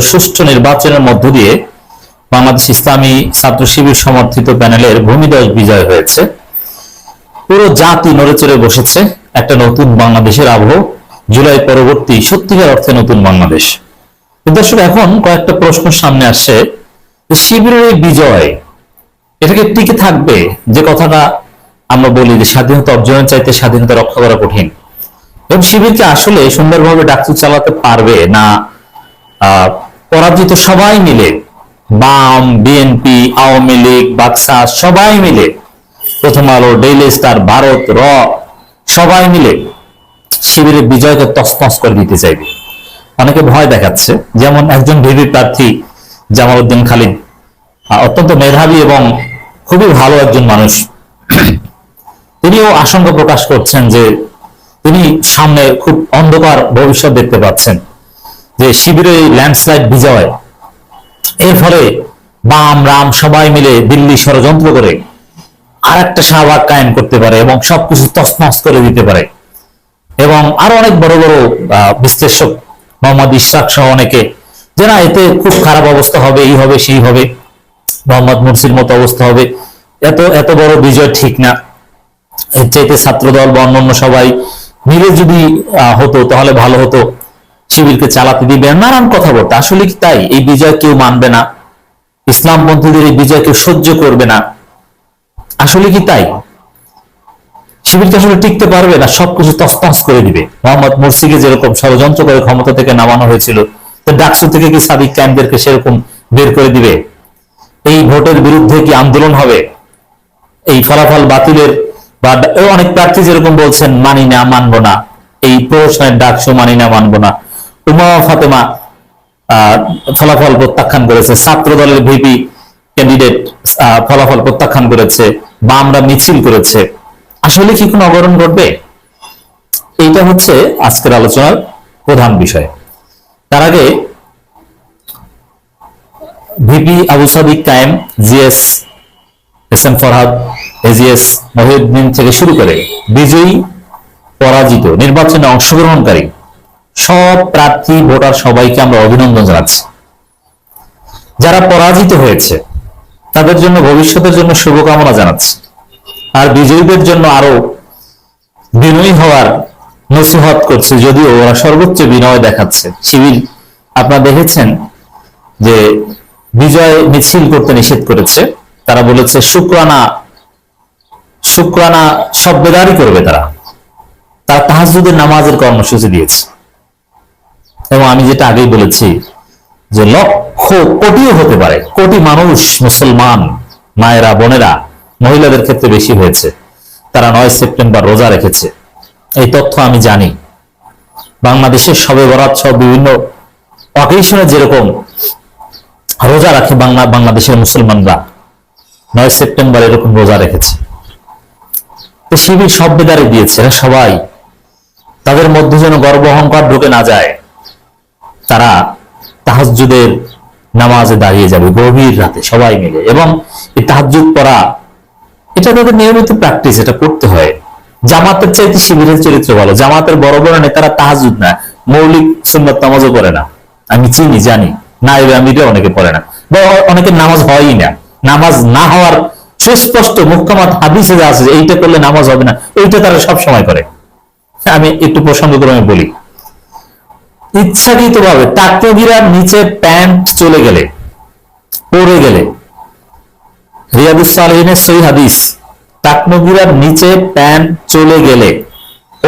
সুষ্ঠু নির্বাচনের মধ্য দিয়ে বাংলাদেশ ইসলামী ছাত্র শিবির সমর্থিত প্যানেলের ভূমিদশ বিজয় হয়েছে। পুরো জাতি নড়েচড়ে বসেছে একটা নতুন বাংলাদেশের আবহ। জুলাই পরবর্তী সত্যিকার অর্থে নতুন বাংলাদেশ। দর্শক, এখন কয়েকটা প্রশ্ন সামনে আসছে। শিবিরের এই বিজয় এটাকে টিকে থাকবে? যে কথাটা আমরা বলি যে স্বাধীনতা অর্জনের চাইতে স্বাধীনতা রক্ষা করা কঠিন। এবং শিবিরকে আসলে সুন্দরভাবে ডাকসু চালাতে পারবে না পরাজিত সবাই মিলে, বাম বিএনপি আওয়ামী লীগ বাক্সা সবাই মিলে, প্রথম আলো ডেইলি স্টার ভারত, র, সবাই মিলে শিবিরের বিজয়কে তসতস করে দিতে চাইবে। অনেকে ভয় দেখাচ্ছে, যেমন একজন ভিভি প্রার্থী জামাল উদ্দিন খালিদ অত্যন্ত মেধাবী এবং খুবই ভালো একজন মানুষ। তিনিও আশঙ্কা প্রকাশ করছেন যে তিনি সামনে খুব অন্ধকার ভবিষ্যৎ দেখতে পাচ্ছেন। যে শিবিরে ল্যান্ডস্লাইড বিজয় এর ফলে বাম, রাম সবাই মিলে দিল্লি ষড়যন্ত্র করে আর একটা শাহবাগ কায়েম করতে পারে এবং সবকিছু তছনছ করে দিতে পারে। এবং আরও অনেক বড় বড় বিশ্লেষক মোহাম্মদ ইশরাক সহ অনেকে যে না, এতে খুব খারাপ অবস্থা হবে, এই হবে, সেই হবে, মোহাম্মদ মুরসির মতো অবস্থা হবে, এত এত বড় বিজয় ঠিক না। এর চাইতে ছাত্রদল বা অন্যান্য সবাই মিলে যদি হতো, তাহলে ভালো হতো। শিবিরকে চালাতে দিবে নানান কথা বলতে। আসলে কি তাই? এই বিজয় কেউ মানবে না। ইসলামপন্থীদের এই বিজয় কেউ সহ্য করবে না। আসলে কি তাই? শিবিরকে আসলে টিকতে পারবে না, সবকিছু তসতস করে দিবে। মোহাম্মদ মুরসিকে যেরকম ষড়যন্ত্র করে ক্ষমতা থেকে নামানো হয়েছিল, তো ডাকসু থেকে কি সাদিক ক্যাম্পদেরকে সেরকম বের করে দিবে? এই ভোটের বিরুদ্ধে কি আন্দোলন হবে? এই ফলাফল বাতিলের বা অনেক প্রার্থী যেরকম বলছেন, মানি না, মানবো না। এই প্রশ্নের ডাকসু মানি না, মানবো না। উমা ফাতেমা ফলাফল প্রত্যাখ্যান করেছে। ছাত্র দলের ভিপি ক্যান্ডিডেট ফলাফল প্রত্যাখ্যান করেছে বা আমরা মিছিল করেছে। আসলে কি কোনো অবরণ ঘটবে? এইটা হচ্ছে আজকের আলোচনার প্রধান বিষয়। তার আগে VP Abu Sadik Kayem, GS, S M Farhad, AGS, Mohiuddin থেকে শুরু করে বিজয়ী, পরাজিত, নির্বাচনে অংশগ্রহণকারী সব প্রার্থী, ভোটার সবাইকে আমরা অভিনন্দন জানাচ্ছি। যারা পরাজিত হয়েছে, তাদের জন্য, ভবিষ্যতের জন্য শুভকামনা জানাচ্ছি। আর বিজয়ীদের জন্য আরও বিনয়ী হওয়ার নসিহত করছে, যদিও ওরা সর্বোচ্চ বিনয় দেখাচ্ছে। শিবির আপনারা দেখেছেন যে বিজয় মিছিল করতে নিষেধ করেছে। তারা বলেছে, শুক্রানা শুক্রানা সব বেদারি করবে তারা। তারা তাহাজুদের নামাজের কর্মসূচি দিয়েছে। এবং আমি যেটা আগেই বলেছি যে লক্ষ কোটিও হতে পারে, কোটি মানুষ মুসলমান, মায়েরা, বোনেরা, মহিলাদের ক্ষেত্রে বেশি হয়েছে। তারা নয় সেপ্টেম্বর রোজা রেখেছে। এই তথ্য আমি জানি। বাংলাদেশের সবে বরাত সব বিভিন্ন অকেশনে যেরকম রোজা রাখে বাংলা, বাংলাদেশের মুসলমানরা, নয় সেপ্টেম্বর এরকম রোজা রেখেছে। শিবির সব বেদারে দিয়েছে সবাই? তাদের মধ্যে যেন গর্ব অহংকার ঢুকে না যায়। তারা তাহাজুদের নামাজে দাঁড়িয়ে যাবে গভীর রাতে সবাই মিলে। এবং এই তাহাজুদ পড়া, এটা তাদের নিয়মিত প্র্যাকটিস এটা করতে হয়। জামাতের চাইতে শিবিরের চরিত্র ভালো। জামাতের বড় বড় নেতারা তাহাজুদ না। মৌলিক সুন্নত নামাজও পড়ে না। আমি চিনি, জানি। না এর আমিরে অনেকে পড়ে না। বা অনেকের নামাজ হয়ই না। নামাজ না হওয়ার সুস্পষ্ট মুখ্যমত হাদিসে যা আছে, এইটা করলে নামাজ হবে না। এইটা তারা সব সময় করে। আমি একটু প্রসঙ্গক্রমে বলি। ইচ্ছাকৃত ভাবে টাকনগিরার নিচে প্যান্ট চলে গেলে, পড়ে গেলে। রিয়াদুস সই হাদিস, টাকনগিরার নিচে প্যান্ট চলে গেলে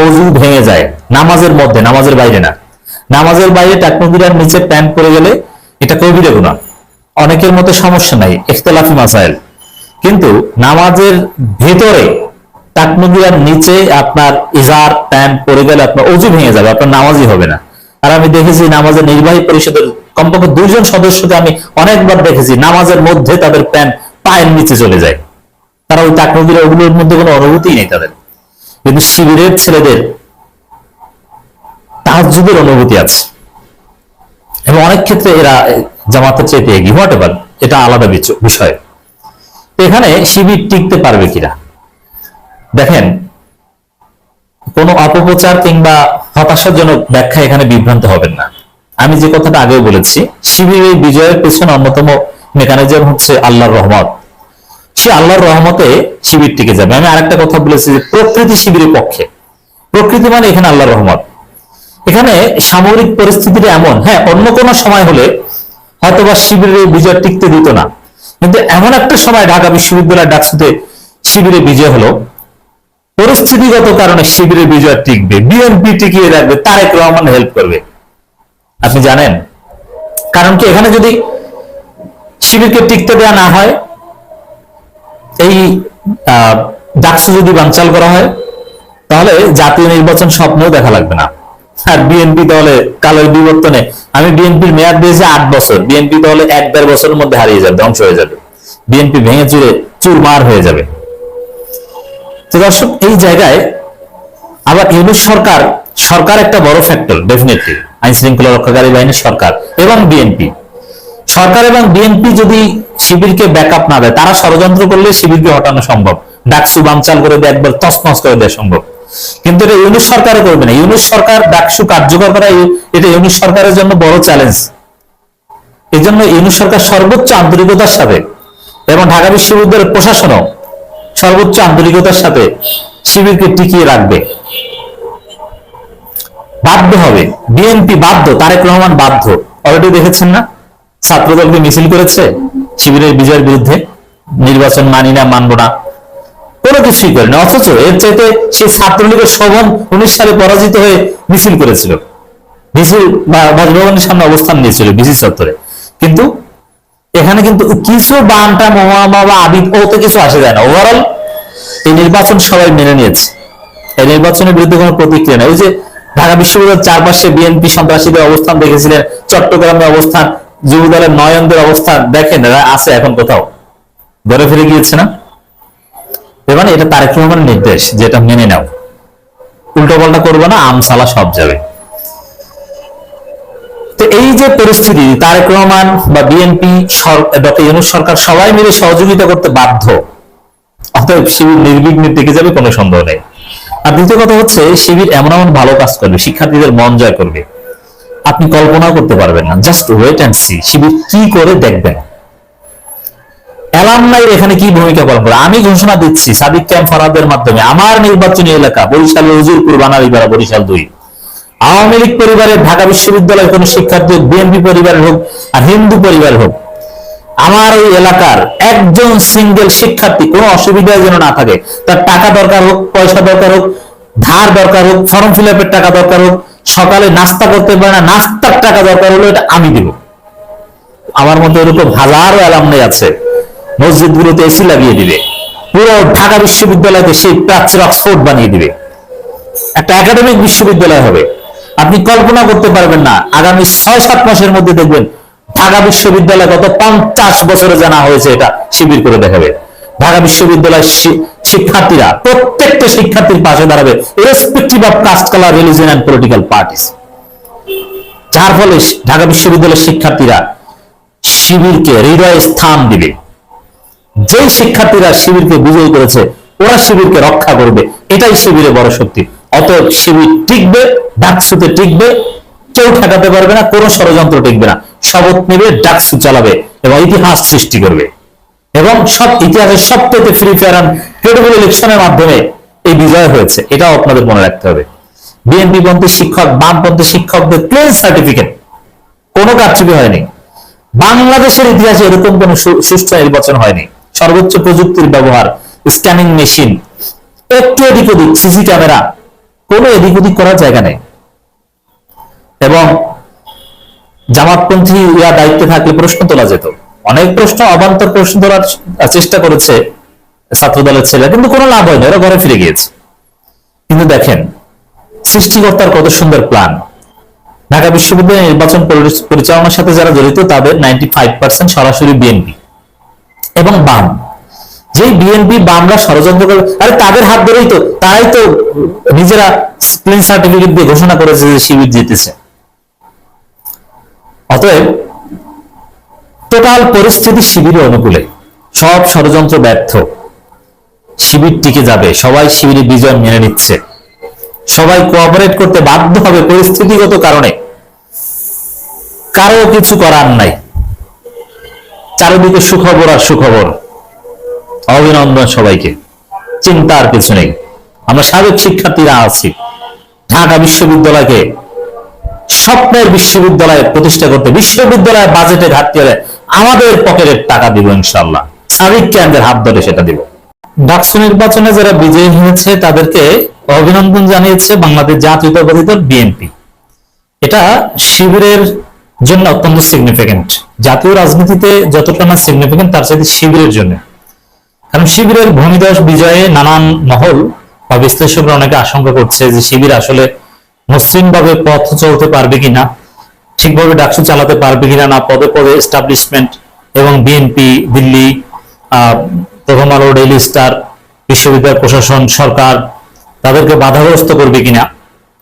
অজু ভেঙে যায়। নামাজের মধ্যে, নামাজের বাইরে না। নামাজের বাইরে টাকনগিরার নিচে প্যান্ট পড়ে গেলে এটা কবিরে গুণা অনেকের মতো সমস্যা নাই, ইখতলাফি মাসাইল। কিন্তু নামাজের ভেতরে টাকনগিরার নিচে আপনার ইজার প্যান্ট পড়ে গেলে আপনার অজু ভেঙে যাবে, আপনার নামাজই হবে না। আর আমি দেখেছি নামাজের নির্বাহী পরিষদের কমপক্ষে দুইজন সদস্যকে আমি অনেকবার দেখেছি। নামাজের মধ্যে তাদের প্যান্ট পায়ের নিচে চলে যায়। তারা ওই টাকনগিরা ওগুলোর মধ্যে কোনো অনুভূতিই নেই তাদের। কিন্তু শিবিরের ছেলেদের তাহাজুদের অনুভূতি আছে। এবং অনেক ক্ষেত্রে এরা জামাতের চেয়ে এগিয়ে হোয়াট এভার এটা আলাদা বিষয়। এখানে শিবির টিকতে পারবে কিনা? দেখেন, কোনো অপপ্রচার কিংবা হতাশাজনক ব্যাখ্যা এখানে বিভ্রান্ত হবেন না। আমি যে কথাটা আগেও বলেছি, শিবিরের বিজয়ের পেছনে অন্যতম মেকানিজম হচ্ছে আল্লাহর রহমত। সে আল্লাহর রহমতে শিবির টিকে যাবে। আমি আরেকটা কথা বলেছি যে প্রকৃতি শিবিরের পক্ষে। প্রকৃতি মানে এখানে আল্লাহর রহমত। এখানে সামরিক পরিস্থিতিটা এমন। হ্যাঁ অন্য কোনো সময় হলে হয়তোবা শিবিরের বিজয় টিকতে দিত না। কিন্তু এমন একটা সময় ঢাকা বিশ্ববিদ্যালয় ডাকসুতে শিবিরে বিজয় হলো। পরিস্থিতিগত কারণে শিবিরের বিজয় টিকবে, বিএনপি টিকিয়ে রাখবে, তারেক রহমান হেল্প করবে। আপনি জানেন? কারণ কি, এখানে যদি শিবিরকে টিকতে দেওয়া না হয়, এই ডাকসু যদি বানচাল করা হয়, তাহলে জাতীয় নির্বাচন স্বপ্নও দেখা লাগবে না। আর বিএনপি তাহলে কালের বিবর্তনে, আমি বিএনপির মেয়াদ দিয়েছি আট বছর, বিএনপি তাহলে এক দেড় বছরের মধ্যে হারিয়ে যাবে, ধ্বংস হয়ে যাবে। বিএনপি ভেঙে চুরে চুরমার হয়ে যাবে। তো দর্শক, এই জায়গায় আবার ইউনুস সরকার সরকার একটা বড় ফ্যাক্টর ডেফিনেটলি আইন শৃঙ্খলা রক্ষাকারী বাহিনীর সরকার এবং বিএনপি সরকার এবং বিএনপি যদি শিবিরকে ব্যাকআপ না দেয়, তারা ষড়যন্ত্র করলে শিবিরকে হটানো সম্ভব। ডাকসু বানচাল করে দেয় একবার তছনছ করে দেওয়া সম্ভব। কিন্তু এটা ইউনুস সরকারও করবে না। ইউনুস সরকার, ডাকসু কার্যকর করা এটা ইউনুস সরকারের জন্য বড় চ্যালেঞ্জ এই জন্য ইউনুস সরকার সর্বোচ্চ আন্তরিকতার সাথে এবং ঢাকা বিশ্ববিদ্যালয়ের প্রশাসনও সর্বোচ্চ আন্তরিকতার সাথে শিবিরকে টিকিয়ে রাখবে। বাধ্য হবে। বিএনপি বাধ্য, তারেক রহমান বাধ্য। অলরেডি দেখেছেন না? ছাত্রদলকে মিছিল করেছে শিবিরের বিজয়ের বিরুদ্ধে। নির্বাচন মানি না, মানবো না। কোনো কিছুই করেনি। অথচ এর চাইতে সেই ছাত্রলীগের শোভন উনিশ সালে পরাজিত হয়ে মিছিল করেছিল। মিছিল বা- বাসভবনের সামনে অবস্থান নিয়েছিল বিসি চত্বরে। কিন্তু এখানে কিন্তু কিছু বানটা মহামা বা আবিদ ওতে কিছু আসে যায় না। ওভারঅল এই নির্বাচন সবাই মেনে নিয়েছে। এই নির্বাচনের বিরুদ্ধে কোনো প্রতিক্রিয়া নেই। ওই যে ঢাকা বিশ্ববিদ্যালয়ের চারপাশে বিএনপি সন্ত্রাসীদের অবস্থান দেখেছিলেন, চট্টগ্রামের অবস্থান, যুব দলের নয়নদের অবস্থান দেখেন, এরা আছে এখন কোথাও। ঘরে ফিরে গিয়েছে না? এবার মানে এটা তারেক রহমানের নির্দেশ যেটা মেনে নাও। উল্টো পাল্টা করবে না, আমসালা সব যাবে। তো এই যে পরিস্থিতি, তারেক রহমান বা বিএনপি ডক্টর ইউনুস সরকার সবাই মিলে সহযোগিতা করতে বাধ্য। অতএব শিবির নির্বিঘ্নে টিকে যাবে, কোনো সন্দেহ নেই। আর দ্বিতীয় কথা হচ্ছে, শিবির এমন এমন ভালো কাজ করবে, শিক্ষার্থীদের মন জয় করবে। আপনি কল্পনাও করতে পারবেন না just wait and see Shibir কি করে দেখবেন। অ্যালামনাই এখানে কি ভূমিকা পালন করে? আমি ঘোষণা দিচ্ছি, সাদিক ক্যাম্প ফরাদের মাধ্যমে, আমার নির্বাচনী এলাকা বরিশাল হুজুরপুর, বানারিপাড়া, বরিশাল দুই। আওয়ামী লীগ পরিবারের ঢাকা বিশ্ববিদ্যালয়ের কোন শিক্ষার্থী হোক, বিএনপি পরিবারের হোক আর হিন্দু পরিবার হোক, আমার ওই এলাকার একজন সিঙ্গেল শিক্ষার্থী, কোনো অসুবিধায় যেন না থাকে, তার টাকা দরকার হোক, পয়সা দরকার হোক, ধার দরকার হোক ফর্ম ফিল আপের টাকা দরকার হোক, সকালে নাস্তা করতে পারে না, নাস্তার টাকা দরকার হলো এটা আমি দিব। আমার মধ্যে এরকম হাজারো অ্যালামনাই আছে। মসজিদ গুলোতে এসি লাগিয়ে দিবে। পুরো ঢাকা বিশ্ববিদ্যালয়কে সেই প্রাচ্যের অক্সফোর্ড বানিয়ে দিবে। একটা একাডেমিক বিশ্ববিদ্যালয় হবে। আপনি কল্পনা করতে পারবেন না। আগামী ছয় সাত মাসের মধ্যে দেখবেন ঢাকা বিশ্ববিদ্যালয় গত পঞ্চাশ বছরে জানা হয়েছে এটা শিবির করে দেখাবে। ঢাকা বিশ্ববিদ্যালয়ের শিক্ষার্থীরা, প্রত্যেকটা শিক্ষার্থীর পাশে দাঁড়াবে পলিটিক্যাল যার ফলে ঢাকা বিশ্ববিদ্যালয়ের শিক্ষার্থীরা শিবিরকে হৃদয়ে স্থান দিবে। যেই শিক্ষার্থীরা শিবিরকে বিজয়ী করেছে, ওরা শিবিরকে রক্ষা করবে। এটাই শিবিরের বড় শক্তি। অতএব শিবির টিকবে, ডাকসুতে টিকবে, কেউ ঠেকাতে পারবে না, কোনো ষড়যন্ত্র টিকবে না। শপথ নেবে, ডাকসু চালাবে এবং ইতিহাস সৃষ্টি করবে। এবং সব ইতিহাসের সবচেয়ে ফ্রি ফেয়ার ক্রেডিবল ইলেকশনের মাধ্যমে এই বিজয় হয়েছে। এটাও আপনাদের মনে রাখতে হবে। বিএনপি পন্থী শিক্ষক বামপন্থী শিক্ষকদের প্লেন সার্টিফিকেট কোনো কারচুপি হয়নি। বাংলাদেশের ইতিহাসে এরকম কোন সুষ্ঠু নির্বাচন হয়নি। সর্বোচ্চ প্রযুক্তির ব্যবহার স্ক্যানিং মেশিন একটু এদিক ওদিক সিসি ক্যামেরা কোনো এদিক ওদিক করার জায়গা নেই। এবং জামাতপন্থী ইয়া দায়িত্বে থাকলে প্রশ্ন তোলা যেত। অনেক প্রশ্ন অবান্তর প্রশ্ন তোলার চেষ্টা করেছে ছাত্র দলের ছেলে কিন্তু কোনো লাভ হয়নি, ওরা ঘরে ফিরে গিয়েছে। কিন্তু দেখেন, সৃষ্টিকর্তার কত সুন্দর প্ল্যান ঢাকা বিশ্ববিদ্যালয় নির্বাচন পরিচালনার সাথে যারা জড়িত, তাদের নাইনটি ফাইভ পার্সেন্ট সরাসরি বিএনপি এবং বাম। যেই বিএনপি বামরা ষড়যন্ত্র করে, আরে তাদের হাত ধরেই তো, তারাই তো নিজেরা প্লেন সার্টিফিকেট দিয়ে ঘোষণা করেছে যে শিবির জিতেছে। অতএব টোটাল পরিস্থিতি শিবিরের অনুকূলে। সব ষড়যন্ত্র ব্যর্থ। শিবির টিকে যাবে, সবাই শিবিরের বিজয় মেনে নিচ্ছে। সবাই কোঅপারেট করতে বাধ্য হবে পরিস্থিতিগত কারণে। কারও কিছু করার নাই। চারিদিকে সুখবর আর সুখবর। অভিনন্দন সবাইকে। চিন্তার কিছু নেই। আমরা সাবেক শিক্ষার্থীরা আছি। ঢাকা বিশ্ববিদ্যালয়কে স্বপ্নের বিশ্ববিদ্যালয় প্রতিষ্ঠা করতে বিশ্ববিদ্যালয়ের বাজেটে ঘাটতি হলে আমাদের পকেটের টাকা দিব ইনশাল্লাহ সাবিক কেন্দ্রের হাত ধরে সেটা দিব। ডাকসু নির্বাচনে যারা বিজয়ী হয়েছে, তাদেরকে অভিনন্দন জানিয়েছে বাংলাদেশ জাতীয়তাবাদী দল বিএনপি। এটা শিবিরের জন্য অত্যন্ত সিগনিফিকেন্ট জাতীয় রাজনীতিতে যতটা না সিগনিফিকেন্ট তার সাথে শিবিরের জন্য। কারণ শিবিরের ভূমিদশ বিজয়ে নানান মহল বা বিশ্লেষকরা অনেকে আশঙ্কা করছে যে শিবির আসলে মসৃণ ভাবে পথ চলতে পারবে কিনা, ঠিকভাবে ডাকসু চালাতে পারবে কিনা, না পদে পদে এস্টাবলিশমেন্ট এবং বিএনপি দিল্লি প্রথম আলো ডেইলি স্টার বিশ্ববিদ্যালয় প্রশাসন, সরকার তাদেরকে বাধাগ্রস্ত করবে কিনা,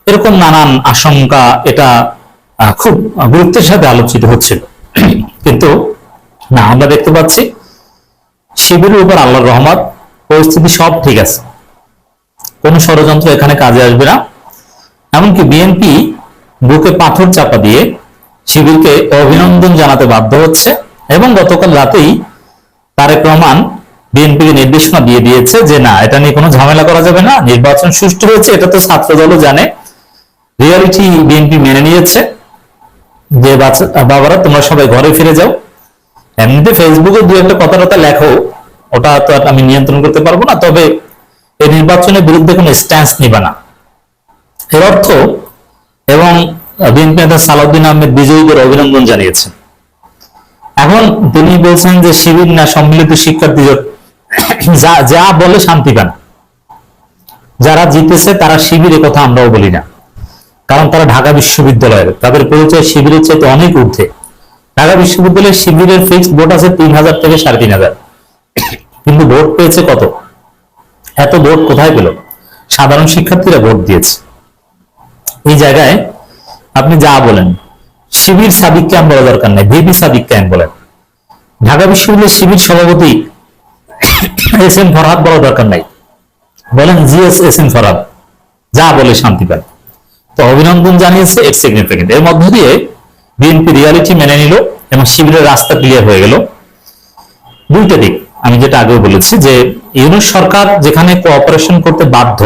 এরকম নানান আশঙ্কা এটা খুব গুরুত্বের সাথে আলোচিত হচ্ছিল কিন্তু, না, আমরা দেখতে পাচ্ছি শিবিরের উপর আল্লাহর রহমত, পরিস্থিতি সব ঠিক আছে। কোন ষড়যন্ত্র এখানে কাজে আসবে না। এমনকি বিএনপি বুকে পাথর চাপা দিয়ে শিবিরকে অভিনন্দন জানাতে বাধ্য হচ্ছে এবং গতকাল রাতেই তারেক রহমান বিএনপিকে নির্দেশনা দিয়ে দিয়েছে যে, না, এটা নিয়ে কোনো ঝামেলা করা যাবে না। নির্বাচন সুষ্ঠু হয়েছে, এটা তো ছাত্র দলও জানে। রিয়ালিটি বিএনপি মেনে নিয়েছে যে, বাচ্চা- বাবারা, তোমরা সবাই ঘরে ফিরে যাও। এমনিতে ফেসবুকে দু একটা কথা লেখো, ওটা তো আমি নিয়ন্ত্রণ করতে পারব না, তবে এই নির্বাচনের বিরুদ্ধে কোনো স্ট্যান্স নিবে না। এর অর্থ, এবং বিএনপি নেতা সালাউদ্দিন আহমেদ বিজয়ীদের অভিনন্দন জানিয়েছেন। এখন তিনি বলছেন যে শিবির না, সম্মিলিত শিক্ষার্থী যা যা বলে শান্তি পান যারা জিতেছে, তারা শিবির কথা আমরাও বলি না। কারণ তারা ঢাকা বিশ্ববিদ্যালয়ের, তাদের পরিচয় শিবিরের চাইতে অনেক ঊর্ধ্বে। ঢাকা বিশ্ববিদ্যালয়ের শিবিরের ফিক্সড ভোট আছে তিন হাজার থেকে সাড়ে তিন হাজার কিন্তু ভোট পেয়েছে কত? এত ভোট কোথায় পেল? সাধারণ শিক্ষার্থীরা ভোট দিয়েছে। এই জায়গায় আপনি যা বলেন, শিবির সাদিক ক্যাম্প বলা দরকার নাই, ভিপি সাদিক ক্যাম্প বলেন। ঢাকা বিশ্ববিদ্যালয়ের শিবির সভাপতি এস এম ফরহাদ বলা দরকার নাই। বলেন, জিএস এস এম ফরহাদ, যা বলে শান্তি পায়। তো অভিনন্দন জানিয়েছে ইটস সিগনিফিকেন্ট এর মধ্য দিয়ে বিএনপি রিয়ালিটি মেনে নিল এবং শিবিরের রাস্তা ক্লিয়ার হয়ে গেল। দুইটা দিক আমি যেটা আগেও বলেছি যে ইউনুস সরকার যেখানে কোঅপারেশন করতে বাধ্য,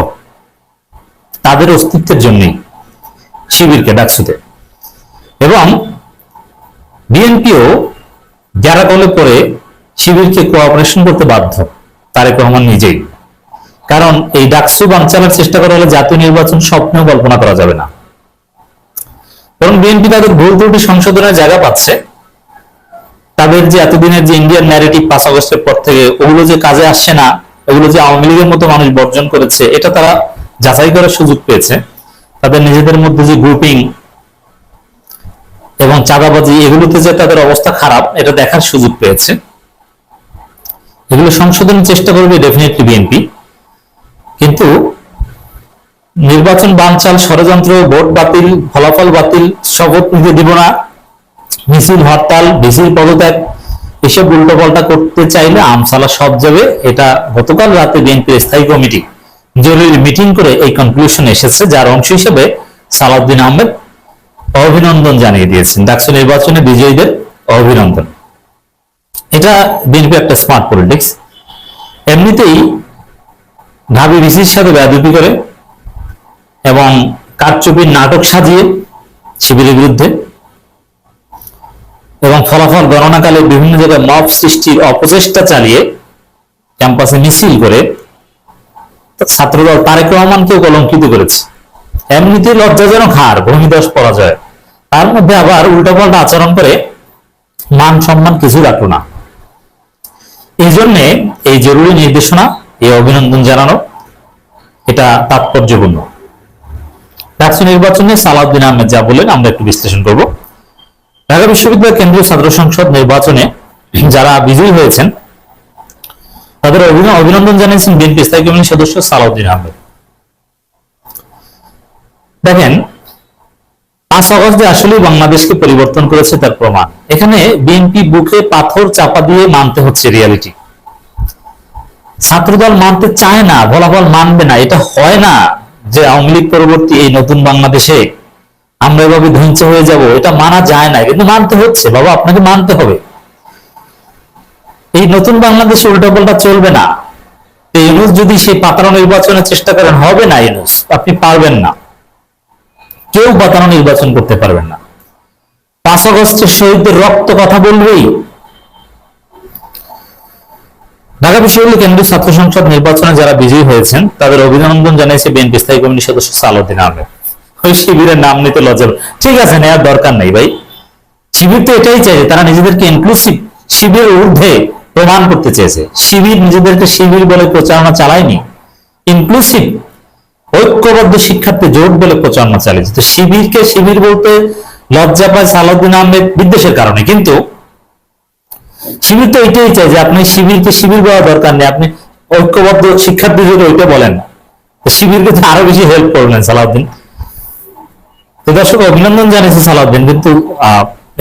তাদের অস্তিত্বের জন্যই শিবিরকে ডাকসুতে। এবং বিএনপিও যারা বলে পরে শিবিরকে কোঅপারেশন করতে বাধ্য, তারেক রহমান নিজেই। কারণ এই ডাকসু বাঞ্চালের চেষ্টা করা হলে জাতীয় নির্বাচন স্বপ্নেও কল্পনা করা যাবে না। বরং বিএনপি তাদের ভুল ত্রুটি সংশোধনের জায়গা পাচ্ছে। তাদের যে এতদিনের যে ইন্ডিয়ান ন্যারেটিভ পাঁচ আগস্টের পর থেকে, ওগুলো যে কাজে আসছে না ওগুলো যে আওয়ামী লীগের মতো মানুষ বর্জন করেছে, এটা তারা যাচাই করার সুযোগ পেয়েছে। তাদের নিজেদের মধ্যে যে গ্রুপিং এবং চাঁদাবাজি, এগুলোতে যে তাদের অবস্থা খারাপ, এটা দেখার সুযোগ পেয়েছে। এগুলো সংশোধনের চেষ্টা করবে ডেফিনেটলি বিএনপি। কিন্তু নির্বাচন বানচাল, ষড়যন্ত্র, ভোট বাতিল, ফলাফল বাতিল, শপথ নিতে দিব না। মিছিল, হরতাল ভিসির পদত্যাগ, এসব উল্টো পাল্টা করতে চাইলে আমসালা সব যাবে। এটা গতকাল রাতে বিএনপির স্থায়ী কমিটি জরুরি মিটিং করে এই কনক্লুশন এসেছে, যার অংশ হিসেবে সালাউদ্দিন আহমেদ অভিনন্দন জানিয়ে দিয়েছেন। ডাকসু নির্বাচনে বিজয়ীদের অভিনন্দন। এটা বিএনপি একটা স্মার্ট পলিটিক্স এমনিতেই ঢাবি ভিসির সাথে ব্যাধি করে এবং কারচুপির নাটক সাজিয়ে শিবিরের বিরুদ্ধে এবং ফলাফল গণনাকালে বিভিন্ন জায়গায় মব সৃষ্টির অপচেষ্টা চালিয়ে ক্যাম্পাসে মিছিল করে ছাত্রদল তারেক রহমানকেও কলঙ্কিত করেছে। এমনিতে লজ্জাজনক হার ভূমিদশ পরাজয়। তার মধ্যে আবার উল্টাপাল্টা আচরণ করে মান সম্মান কিছু রাখল না। এই জন্যে এই জরুরি নির্দেশনা, এই অভিনন্দন জানানো, এটা তাৎপর্যপূর্ণ। ডাকসু নির্বাচনে সালাউদ্দিন আহমেদ যা বলেন, আমরা একটু বিশ্লেষণ করব। ঢাকা বিশ্ববিদ্যালয় কেন্দ্রীয় ছাত্র সংসদ নির্বাচনে যারা বিজয়ী হয়েছেন, তাদের অভিনন্দন জানিয়েছেন বিএনপি স্থায়ী কমিটির সদস্য সালাউদ্দিন আহমেদ। দেখেন, পাঁচ অগস্ট আসলে বাংলাদেশকে পরিবর্তন করেছে তার প্রমাণ। এখানে বিএনপি বুকে পাথর চাপা দিয়ে মানতে হচ্ছে রিয়ালিটি ছাত্রদল মানতে চায় না, ফলাফল মানবে না, এটা হয় না। যে আওয়ামী লীগ পরবর্তী এই নতুন বাংলাদেশে আমরা এভাবে ধ্বংস হয়ে যাব, এটা মানা যায় না, কিন্তু মানতে হচ্ছে, বাবা, আপনাকে মানতে হবে। এই নতুন বাংলাদেশে উল্টাপাল্টা চলবে না। ইউনুস যদি সেই পাতানো নির্বাচনের চেষ্টা করেন, হবে না ইউনুস, আপনি পারবেন না। কেউ পাতানো নির্বাচন করতে পারবেন না। পাঁচ আগস্টের শহীদদের রক্ত কথা বলবেই ঢাকা বিশ্ববিদ্যালয় কেন্দ্রীয় ছাত্র সংসদ নির্বাচনে যারা বিজয়ী হয়েছেন, তাদের অভিনন্দন জানিয়েছে বিএনপি স্থায়ী কমিটির সদস্য সালাউদ্দিন আহমেদ। ওই শিবিরের নাম নিতে লজ্জা ঠিক আছে নেওয়ার দরকার নেই ভাই। শিবির তো এটাই চাইছে তারা নিজেদেরকে ইনক্লুসিভ শিবির ঊর্ধ্বে প্রমাণ করতে চেয়েছে। শিবির নিজেদেরকে শিবির বলে প্রচারণা চালায়নি। ইনক্লুসিভ ঐক্যবদ্ধ শিক্ষার্থী জোট বলে প্রচারণা চালিয়েছে। তো শিবিরকে শিবির বলতে লজ্জা পায় সালাউদ্দিন আহমেদ বিদ্বেষের কারণে। কিন্তু শিবির তো এটাই চাই যে আপনি শিবিরকে শিবির বলা দরকার নেই। আপনি ঐক্যবদ্ধ শিক্ষার্থী যদি ওইটা বলেন। শিবিরকে তো আরও বেশি হেল্প করলেন সালাউদ্দিন। তো দর্শক, অভিনন্দন জানিয়েছে সালাউদ্দিন, কিন্তু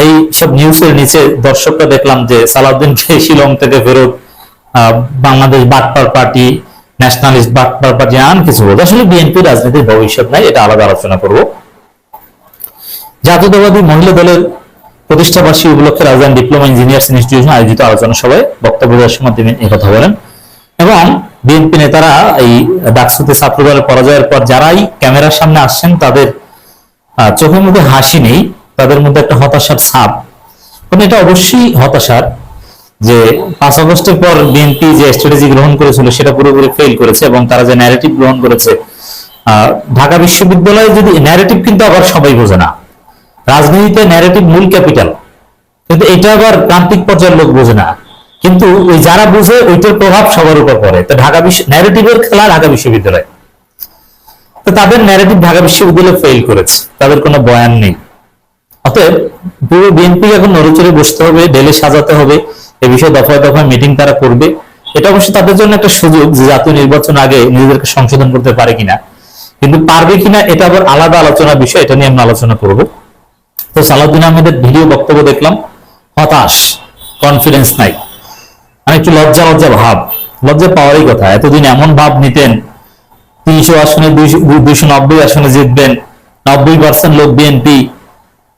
এই সব নিউজের নিচে দর্শকরা দেখলাম যে সালাউদ্দিনকে শিলং থেকে ফেরত বাংলাদেশ বাটপার পার্টি ন্যাশনালিস্ট বাটপার পার্টি, আন কিছু বলছে আসলে বিএনপি রাজনীতির ভবিষ্যৎ নাই, এটা আলাদা আলোচনা করব। জাতীয়তাবাদী মহিলা দলের প্রতিষ্ঠা বার্ষিকী উপলক্ষে রাজধানী ডিপ্লোমা ইঞ্জিনিয়ার্স ইনস্টিটিউশন আয়োজিত আলোচনা সভায় বক্তব্য দেওয়ার সময় তিনি কথা বলেন। এবং বিএনপি নেতারা এই ডাকসুতে ছাত্র দলের পরাজয়ের পর যারাই ক্যামেরার সামনে আসছেন, তাদের চোখের মধ্যে হাসি নেই, তাদের মধ্যে একটা হতাশার ছাপ। কারণ এটা অবশ্যই হতাশার যে পাঁচ আগস্টের পর বিএনপি যে স্ট্র্যাটেজি গ্রহণ করেছিল, সেটা পুরোপুরি ফেল করেছে এবং তারা যে ন্যারেটিভ গ্রহণ করেছে ঢাকা বিশ্ববিদ্যালয়ে যদি ন্যারেটিভ কিন্তু আবার সবাই বোঝে না। রাজনীতিতে ন্যারেটিভ মূল ক্যাপিটাল কিন্তু এটা আবার প্রান্তিক পর্যায়ের লোক বোঝে না। কিন্তু ওই যারা বুঝে, ওইটার প্রভাব সবার উপর পড়ে। তো ঢাকা বিশ্ব ন্যারেটিভের খেলা ঢাকা বিশ্ববিদ্যালয়। তো তাদের ন্যারেটিভ ঢাকা বিশ্ববিদ্যালয় ফেল করেছে। তাদের কোনো বয়ান নেই। অতএব পুরো বিএনপি এখন নড়েচড়ে বসতে হবে ডেলে সাজাতে হবে, এ বিষয়ে দফায় দফায় মিটিং তারা করবে। এটা অবশ্য তাদের জন্য একটা সুযোগ যে জাতীয় নির্বাচন আগে নিজেদেরকে সংশোধন করতে পারে কিনা। কিন্তু পারবে কিনা, এটা আবার আলাদা আলোচনা বিষয়, এটা নিয়ে আমরা আলোচনা করব। তো সালাউদ্দিন আহমেদের ভিডিও বক্তব্য দেখলাম, হতাশ কনফিডেন্স নাই। মানে একটু লজ্জা লজ্জা ভাব। লজ্জা পাওয়ারই কথা। এতদিন এমন ভাব নিতেন, তিনশো আসনে, দুইশো নব্বই আসনে জিতবেন, নব্বই পার্সেন্ট লোক বিএনপি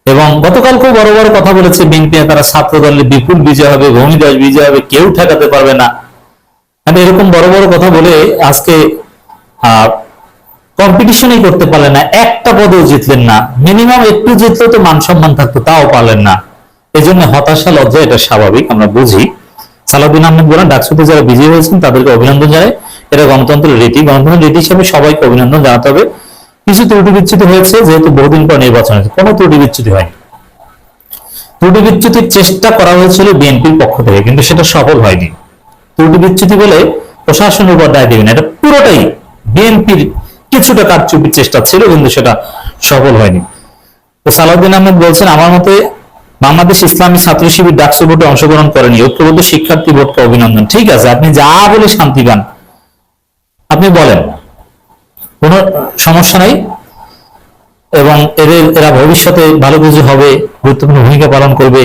এবং গতকালকেও বড় বড় কথা বলেছে বিএনপি তারা ছাত্র দলের বিপুল বিজয় হবে ভূমিদশ বিজয় হবে, কেউ ঠেকাতে পারবে না। মানে এরকম বড় বড় কথা বলে আজকে কম্পিটিশনই করতে পারলেন না, একটা পদেও জিতলেন না। মিনিমাম একটু জিতলে তো মান থাকতো, তাও পারলেন না। এই জন্য হতাশা, লজ্জা, এটা স্বাভাবিক, আমরা বুঝি। সালাউদ্দিন আহমেদ বলেন, ডাকসুতে যারা বিজয়ী হয়েছেন, তাদেরকে অভিনন্দন জানাই। এটা গণতন্ত্রের রীতি। গণতন্ত্রের রীতি হিসেবে সবাইকে অভিনন্দন জানাতে হবে। কিছু ত্রুটি বিচ্যুতি হয়েছে, যেহেতু বহুদিন পর নির্বাচন হয়েছে, কোনো ত্রুটি বিচ্যুতি হয়নি। ত্রুটি বিচ্যুতির চেষ্টা করা হয়েছিল বিএনপির পক্ষ থেকে, কিন্তু সেটা সফল হয়নি। ত্রুটি বিচ্যুতি বলে প্রশাসনের উপর দায় দেবেন এটা পুরোটাই বিএনপির কিছুটা কারচুপির চেষ্টা ছিল, কিন্তু সেটা সফল হয়নি। তো সালাউদ্দিন আহমেদ বলছেন, আমার মতে বাংলাদেশ ইসলামী ছাত্র শিবির ডাকসু ভোটে অংশগ্রহণ করেনি। ঐক্যবদ্ধ শিক্ষার্থী ভোটকে অভিনন্দন। ঠিক আছে, আপনি যা বলে শান্তি পান। আপনি বলেন, কোনো সমস্যা নাই। এবং এদের, এরা ভবিষ্যতে ভালো কিছু হবে, গুরুত্বপূর্ণ ভূমিকা পালন করবে।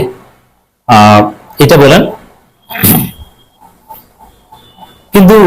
এটা বলেন। কিন্তু